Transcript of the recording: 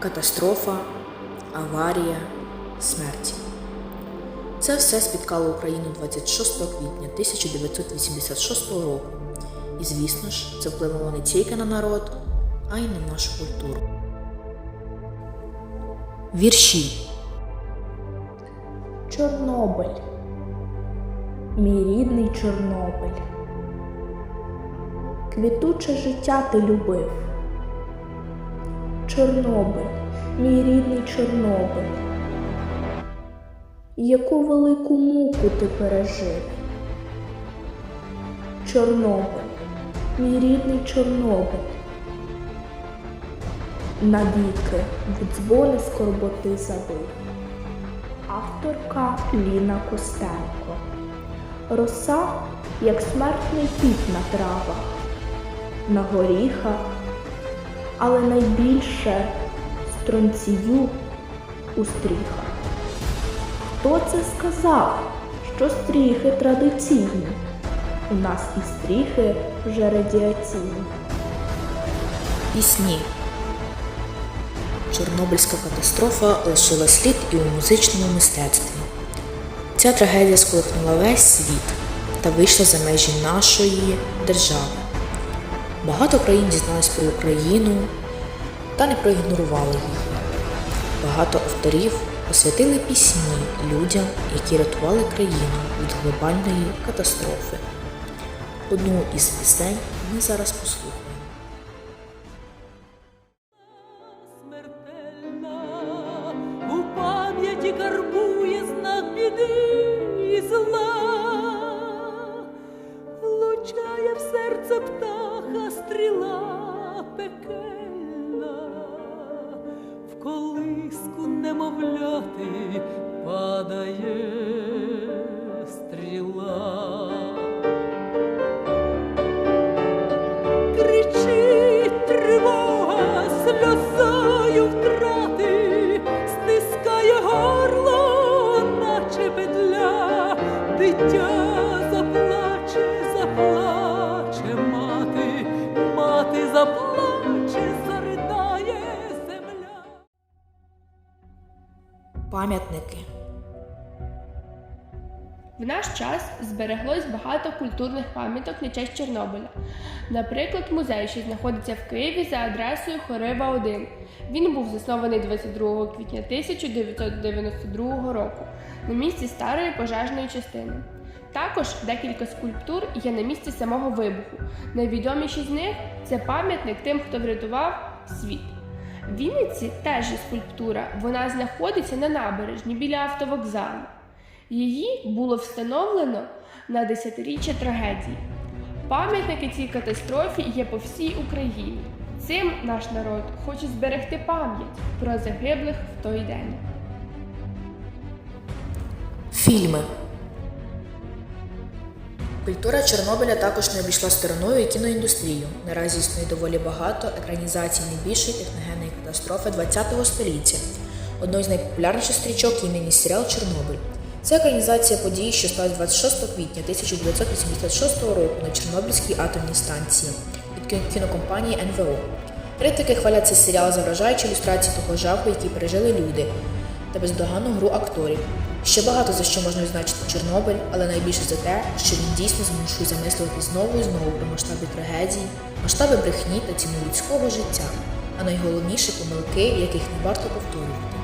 катастрофа, аварія, смерть. Це все спіткало Україну 26 квітня 1986 року. І, звісно ж, це вплинуло не тільки на народ, а й на нашу культуру. Вірші Чорнобиль. Мій рідний Чорнобиль. Квітуче життя ти любив. Чорнобиль, мій рідний Чорнобиль. Яку велику муку ти пережив. Чорнобиль, мій рідний Чорнобиль. Навіки в дзвони скорботи забив. Авторка Ліна Костенко. Роса, як смертний піт на травах, на горіхах, але найбільше стронцію у стріхах. Хто це сказав, що стріхи традиційні? У нас і стріхи вже радіаційні. Пісні. Чорнобильська катастрофа лишила слід і у музичному мистецтві. Ця трагедія сколихнула весь світ та вийшла за межі нашої держави. Багато країн дізнались про Україну та не проігнорували її. Багато авторів посвятили пісні людям, які рятували країну від глобальної катастрофи. Одну із пісень ми зараз послухаємо. у пам'яті карбує знак біди і зла, серце птаха стріла пекельна, в колиску немовляти падає стріла. кричить тривога, сльозою втрати, стискає горло, наче петля, дитя Пам'ятники. В наш час збереглось багато культурних пам'яток на честь Чорнобиля. Наприклад, музей, що знаходиться в Києві за адресою Хорива 1. Він був заснований 22 квітня 1992 року на місці старої пожежної частини. Також декілька скульптур є на місці самого вибуху. Найвідоміші з них це пам'ятник тим, хто врятував світ. В Вінниці теж є скульптура. Вона знаходиться на набережні біля автовокзалу. Її було встановлено на десятиріччя трагедії. Пам'ятники цій катастрофі є по всій Україні. Цим наш народ хоче зберегти пам'ять про загиблих в той день. Фільми. Культура Чорнобиля також не обійшла стороною і кіноіндустрію. Наразі існує доволі багато екранізацій найбільшої техногенної катастрофи ХХ століття. Одною з найпопулярніших стрічок є міні-серіал Чорнобиль. Це екранізація подій, що сталося 26 квітня 1986 року на Чорнобильській атомній станції від кінокомпанії НВО. Критики хвалять цей серіал за вражаючі ілюстрації того жаху, який пережили люди, та бездоганну гру акторів. Ще багато за що можна відзначити Чорнобиль, але найбільше за те, що він дійсно змушує замислювати знову і знову про масштаби трагедії, масштаби брехні та ціну людського життя, а найголовніше помилки, яких не варто повторювати.